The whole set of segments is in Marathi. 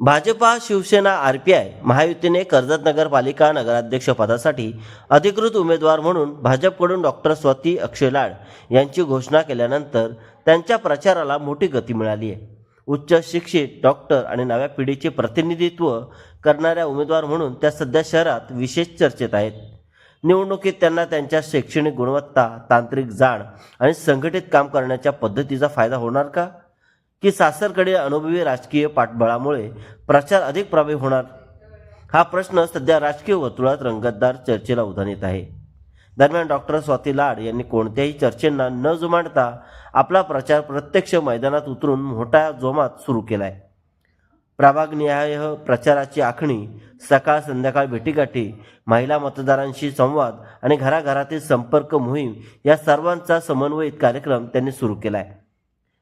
Bhajpa Shivsena R P I महायुतीने Karjat नगरपालिका नगराध्यक्ष पदासाठी अधिकृत उमेदवार म्हणून भाजपकडून डॉक्टर स्वाती अक्षय लाड यांची घोषणा केल्यानंतर त्यांच्या प्रचाराला मोठी गती मिळाली आहे. उच्च शिक्षित डॉक्टर आणि नव्या पिढीचे प्रतिनिधित्व करणाऱ्या उमेदवार म्हणून त्या सध्या शहरात विशेष चर्चेत आहेत. निवडणुकीत त्यांना त्यांच्या शैक्षणिक गुणवत्ता तांत्रिक जाण आणि संघटित काम करण्याच्या पद्धतीचा फायदा होणार का? की सासरकडे अनुभवी राजकीय पाठबळामुळे प्रचार अधिक प्रभावी होणार? हा प्रश्न सध्या राजकीय वर्तुळात रंगतदार चर्चेला उधाण येत आहे. दरम्यान डॉक्टर स्वाती लाड यांनी कोणत्याही चर्चेंना न जुमानता आपला प्रचार प्रत्यक्ष मैदानात उतरून मोठ्या जोमात सुरू केलाय. प्रभागनिहाय प्रचाराची आखणी सकाळ संध्याकाळ भेटीगाठी महिला मतदारांशी संवाद आणि घराघरातील संपर्क मोहीम या सर्वांचा समन्वयित कार्यक्रम त्यांनी सुरू केला आहे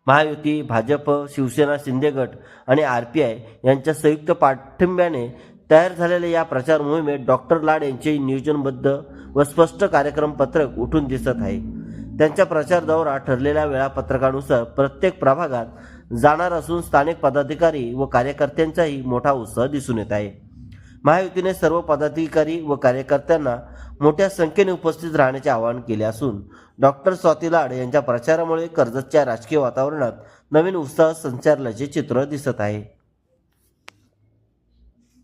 महायुती भाजप शिवसेना शिंदे गट आणि आर पी आय यांच्या संयुक्त पाठिंब्याने तयार झालेल्या या प्रचार मोहिमेत डॉक्टर लाड यांचे नियोजनबद्ध व स्पष्ट कार्यक्रम पत्रक उठून दिसत आहे. त्यांच्या प्रचार दौरा ठरलेल्या वेळापत्रकानुसार प्रत्येक प्रभागात जाणार असून स्थानिक पदाधिकारी व कार्यकर्त्यांचाही मोठा उत्साह दिसून येत आहे. महायुतीने सर्व पदाधिकारी व कार्यकर्त्यांना मोठ्या संख्येने उपस्थित राहण्याचे आवाहन केले असून डॉक्टर स्वाती लाड यांच्या प्रचारामुळे कर्जतच्या राजकीय वातावरणात नवीन उत्साह संचारल्याचे चित्र दिसत आहे.